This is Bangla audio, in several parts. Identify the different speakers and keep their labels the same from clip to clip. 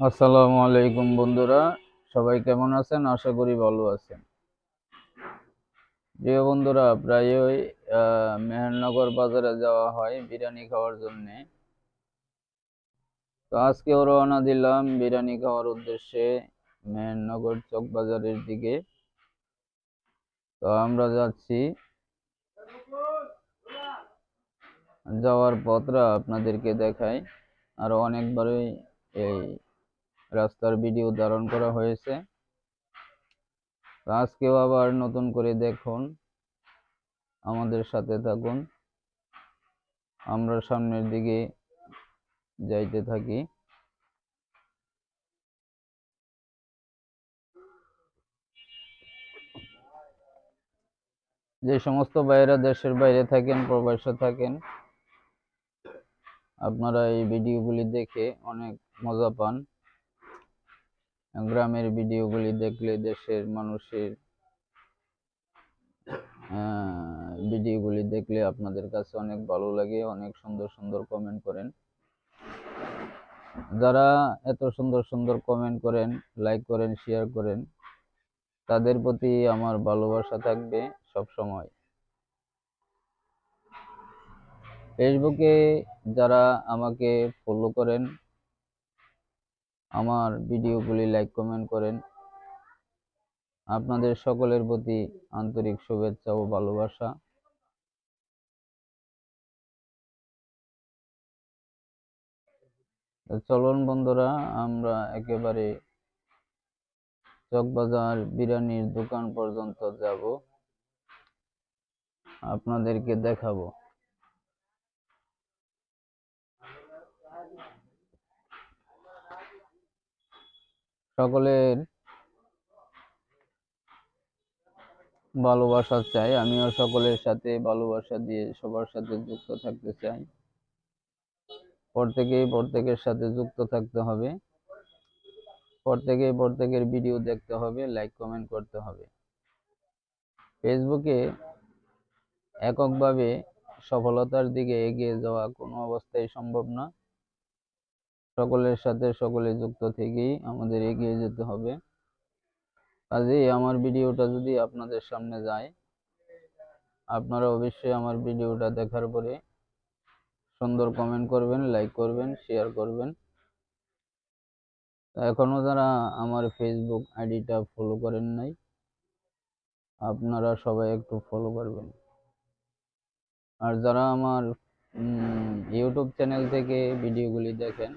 Speaker 1: আসসালামু আলাইকুম বন্ধুরা, সবাই কেমন আছেন? আশা করি ভালো আছেন। প্রিয় বন্ধুরা, প্রায়ই মেহেরনগর বাজারে যাওয়া হয় বিরিয়ানি খাওয়ার জন্য। তো আজকেও রওনা দিলাম বিরিয়ানি খাওয়ার উদ্দেশ্যে মেহেরনগর চক বাজারের দিকে। তো আমরা যাচ্ছি। যাওয়ার পথরা আপনাদেরকে দেখাই। আর অনেকবারই এই রাস্তার ভিডিও ধারণ করা হয়েছে। আজকেও আবার নতুন করে দেখুন। আমাদের সাথে থাকুন। আমরা সামনের দিকে যাইতে থাকি। যে সমস্ত বাইরা দেশের বাইরে থাকেন, প্রবাসে থাকেন, আপনারা এই ভিডিওগুলি দেখে অনেক মজা পান। গ্রামের ভিডিওগুলি দেখলে দেশের মানুষের ভিডিওগুলি দেখলে আপনাদের কাছে অনেক ভালো লাগে, অনেক সুন্দর সুন্দর কমেন্ট করেন। যারা এত সুন্দর সুন্দর কমেন্ট করেন লাইক করেন শেয়ার করেন, তাদের প্রতি আমার ভালোবাসা থাকবে সব সময়। ফেসবুকে যারা আমাকে ফলো করেন আমার ভিডিওগুলি লাইক কমেন্ট করেন। আপনাদের সকলের প্রতি আন্তরিক শুভেচ্ছা ও ভালোবাসা। চলন বন্ধুরা, আমরা একেবারে চকবাজার বিরিয়ানির দোকান পর্যন্ত যাব। আপনাদেরকে দেখাবো। সকলের ভালোবাসা চাই। আমিও সকলের সাথে ভালোবাসা দিয়ে সবার সাথে যুক্ত থাকতে চাই। প্রত্যেকেই প্রত্যেকের সাথে যুক্ত থাকতে হবে। প্রত্যেকেই প্রত্যেকের ভিডিও দেখতে হবে, লাইক, কমেন্ট করতে হবে। ফেসবুকে এককভাবে সফলতার দিকে এগিয়ে যাওয়া কোনো অবস্থায় সম্ভব না। সকলের সাথে সকলে যুক্ত থেকেই আমাদের এগিয়ে যেতে হবে। কাজেই আমার ভিডিওটা যদি আপনাদের সামনে যায়, আপনারা অবশ্যই আমার ভিডিওটা দেখার পরে সুন্দর কমেন্ট করবেন লাইক করবেন শেয়ার করবেন। এখনও যারা আমার ফেসবুক আইডিটা ফলো করেন নাই, আপনারা সবাই একটু ফলো করবেন। আর যারা আমার ইউটিউব চ্যানেল থেকে ভিডিওগুলি দেখেন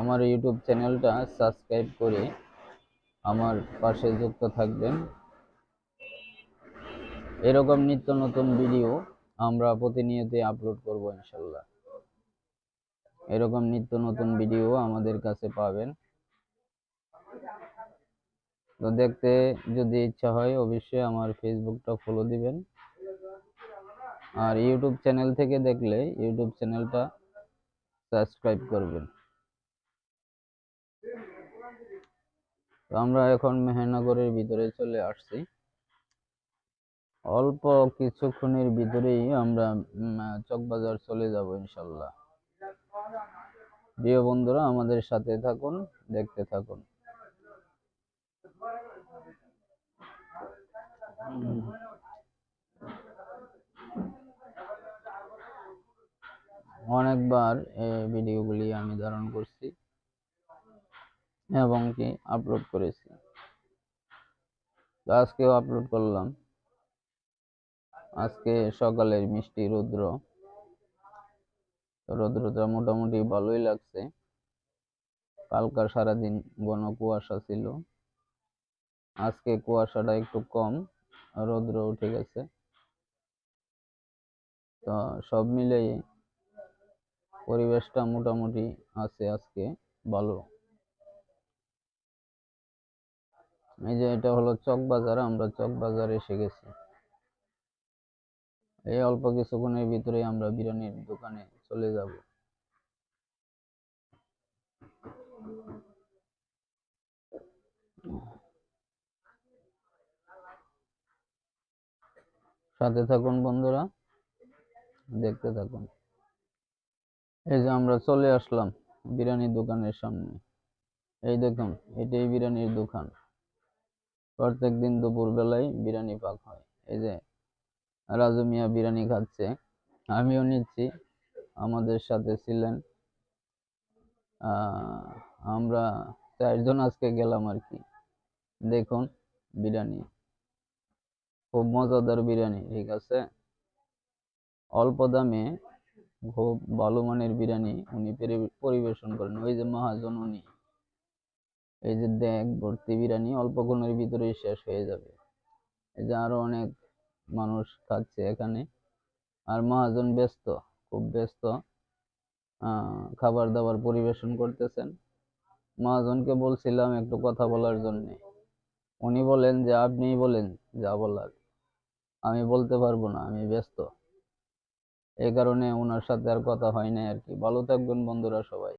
Speaker 1: আমার ইউটিউব চ্যানেলটা সাবস্ক্রাইব করে আমার পাশে যুক্ত থাকবেন। এরকম নিত্য নতুন ভিডিও আমরা প্রতিনিয়তই আপলোড করব ইনশাল্লাহ। এরকম নিত্য নতুন ভিডিও আমাদের কাছে পাবেন। তো দেখতে যদি ইচ্ছা হয় অবশ্যই আমার ফেসবুকটা ফলো দিবেন। আর ইউটিউব চ্যানেল থেকে দেখলে ইউটিউব চ্যানেলটা সাবস্ক্রাইব করবেন। তো আমরা এখন মেহেরনগরের ভিতরে চলে আসছি। অল্প কিছুক্ষণের ভিতরেই আমরা চকবাজার চলে যাব ইনশাল্লাহ। প্রিয় বন্ধুরা, আমাদের সাথে থাকুন, দেখতে থাকুন। অনেকবার এই ভিডিওগুলি আমি ধারণ করছি। এবং কি আপলোড করেছি। তো আজকেও আপলোড করলাম। আজকে সকালের মিষ্টি রৌদ্র। রৌদ্রটা মোটামুটি ভালোই লাগছে। কালকা সারাদিন ঘন কুয়াশা ছিল। আজকে কুয়াশাটা একটু কম, রৌদ্র উঠে গেছে। তো সব মিলেই পরিবেশটা মোটামুটি আছে আজকে ভালো। এই যে এটা হলো চক বাজার আমরা চক বাজারে এসে গেছি। এই অল্প কিছুক্ষণের ভিতরে আমরা বিরিয়ানির দোকানে চলে যাব। সাথে থাকুন বন্ধুরা, দেখতে থাকুন। এই যে আমরা চলে আসলাম বিরিয়ানির দোকানের সামনে। এই দেখুন, এটাই বিরিয়ানির দোকান। প্রত্যেক দিন দুপুর বেলায় বিরিয়ানি পাক হয়। এই যে, রাজু মিয়া বিরিয়ানি খাচ্ছে, আমিও নিচ্ছি। আমাদের সাথে ছিলেন আমরা চারজন আজকে গেলাম আর কি। দেখুন, বিরিয়ানি। খুব মজাদার বিরিয়ানি, ঠিক আছে? অল্প দামে খুব ভালো মানের বিরিয়ানি উনি পরিবেশন করেন। ওই যে মহাজন উনি। এই যে দেখ, ভর্তি বিরিয়ানি অল্পক্ষণের ভিতরেই শেষ হয়ে যাবে। এই যে আরও অনেক মানুষ খাচ্ছে এখানে। আর মহাজন ব্যস্ত, খুব ব্যস্ত। খাবার দাবার পরিবেশন করতেছেন। মহাজনকে বলছিলাম একটু কথা বলার জন্য। উনি বলেন যে, আপনিই বলেন যা বলার। আমি বলতে পারব না, আমি ব্যস্ত। এই কারণে ওনার সাথে আর কথা হয় নাই আর কি। ভালো থাকবেন বন্ধুরা সবাই।